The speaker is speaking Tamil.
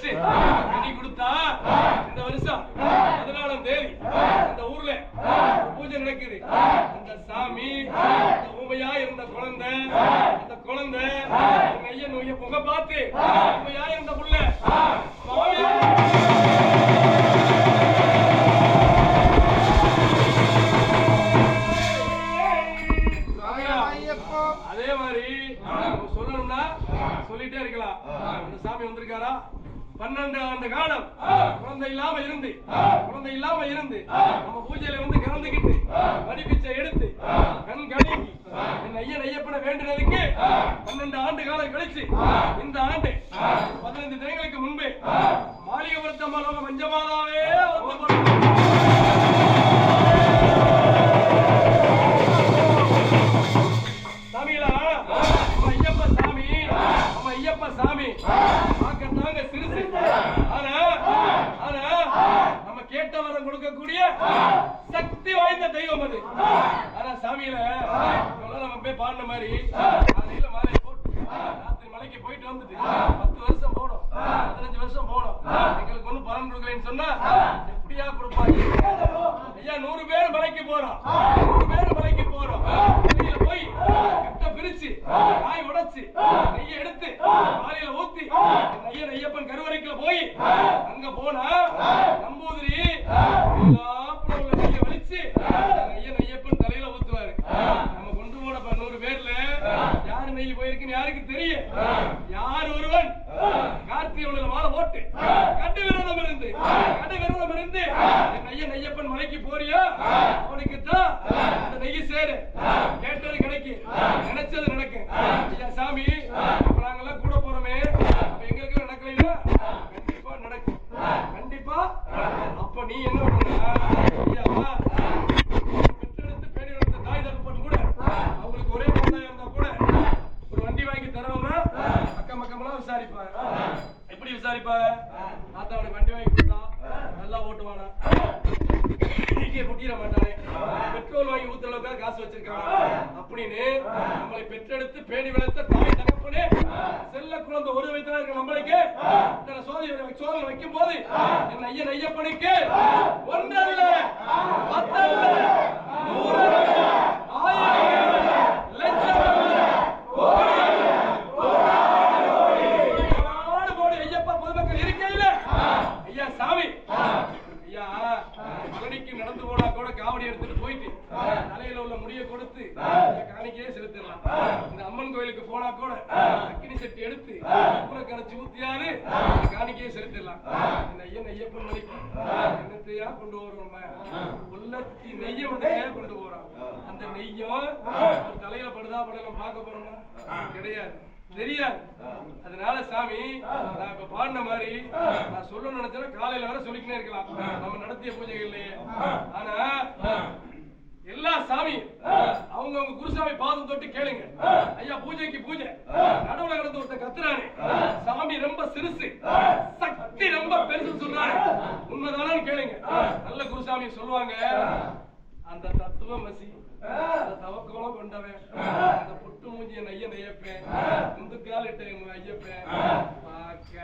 这 啊 பன்னெண்டு ஆண்டு காலம். குழந்தை இல்லாம இருந்து குழந்தை இல்லாம இருந்து நம்ம பூஜையில வந்து கலந்துக்கிட்டு மடிப்பிச்சை எடுத்து கண் கலங்கி என் ஐயன் ஐயப்பட வேண்டினதுக்கு பன்னெண்டு ஆண்டு காலம் கழிச்சு இந்த ஆண்டு பதினைந்து தினங்களுக்கு முன்பே மாளிகபுரத்த மலோக மஞ்சமாதாவே நம்ம போய் பாடின மாதிரி காலையில மாலை போட்டு ராத்திரி மலைக்கு போயிட்டு வந்துட்டு பத்து வருஷம் போனோம் பதினஞ்சு வருஷம் போனோம். எங்களுக்கு ஒண்ணும் பலன் கொடுக்கலன்னு சொன்னா எப்படியா கொடுப்பாங்க? ஐயா நூறு பேர் மலைக்கு போறோம். நூறு பேர் மலைக்கு போறோம். போய் கட்ட பிரிச்சு காய் உடைச்சு நெய்ய எடுத்து வாளியில ஊத்தி ஐயன் ஐயப்பன் கருவறைக்குள்ள போய் அங்க போனா நம்பூதிரி எல்லாப்புல உள்ள நெய்ய வலிச்சு என் ஐயன் ஐயப்பன் தலையில ஊத்துவாரு நம்ம கொண்டு போன ப- நூறு பேர்ல யாருக்கு தெரியும்? யார் ஒருவன்? கார்த்திகை உள்ள மாலை போட்டு கட்டு விரோதம் இருந்து கட்டு விரோதம் இருந்து என் ஐயன் ஐயப்பன் மலைக்கு போறியா? அவனுக்கு தான் அந்த நெய் சேரு. கேட்டது கிடைக்கும் நினைச்சது நடக்கும் சாமி இப்ப நாங்கெல்லாம் கூட போறோமே அப்ப எங்களுக்கு நடக்கலையா கண்டிப்பா நடக்கும் கண்டிப்பா நடக்கும். அப்ப நீ என்ன பண்ணுங்க ஐயா பெற்றெடுத்து பேடி வளர்த்த தாய் தகப்பன் கூட அவங்களுக்கு ஒரே குழந்தையா இருந்தா கூட ஒரு வண்டி வாங்கி தரணும்னா அக்கம் பக்கம்லாம் விசாரிப்பாங்க எப்படி வண்டி வாங்கி நல்லா ஓட்டுவானா? மாட்டானே. பெட்ரோல் வாங்கி ஊத்துற அளவுக்கு காசு வச்சிருக்காங்க அப்படின்னு நம்மளை பெற்றெடுத்து பேணி வளர்த்த தாய் தகப்பனே செல்ல குழந்தை ஒரு வயசுல இருக்க நம்மளுக்கு இத்தனை சோதனை சோதனை வைக்கும் போது என் ஐயன் ஐயப்பனுக்கு ஒன்றல்ல பத்தல்ல நூறு ஆயிரம் லட்சம் நாடு கோடி ஐயப்பா பொதுமக்கள் இருக்கையில ஐயா சாமி ஐயா பழனிக்கு நடந்து போனா கூட காவடி எடுத்துட்டு போயிட்டு முடிய கொடுத்து காணிக்கையே செலுத்திடலாம் இந்த அம்மன் கோயிலுக்கு போனா கூட அக்கினி சட்டி எடுத்து உப்புல கரைச்சு ஊத்தியாரு காணிக்கையே செலுத்திடலாம் இந்த ஐயன் ஐயப்பன் மணிக்கு என்னத்தையா கொண்டு வரோம் உள்ளத்தி நெய்யை ஏன் கொண்டு போறோம் அந்த நெய்யும் தலையில படுதா படலாம் பார்க்க போறோமா? கிடையாது. தெரியாது. அதனால சாமி நான் இப்ப பாடின மாதிரி நான் சொல்லணும்னு நினைச்சேன்னா காலையில வரை சொல்லிக்கினே இருக்கலாம். நம்ம நடத்திய பூஜைகள்லயே ஆனா எல்லா சாமியும் சக்தி ரொம்ப பெருசு சொல்றாரு உண்மைதானு கேளுங்க. நல்ல குருசாமி சொல்லுவாங்க. அந்த தத்துவ மசி அந்த தவக்கோலம் கொண்டவன். அந்த புட்டு மூஞ்சிய நைய நையப்பேன் முந்துக்காலிட்ட ஐயப்பேன். பார்க்க.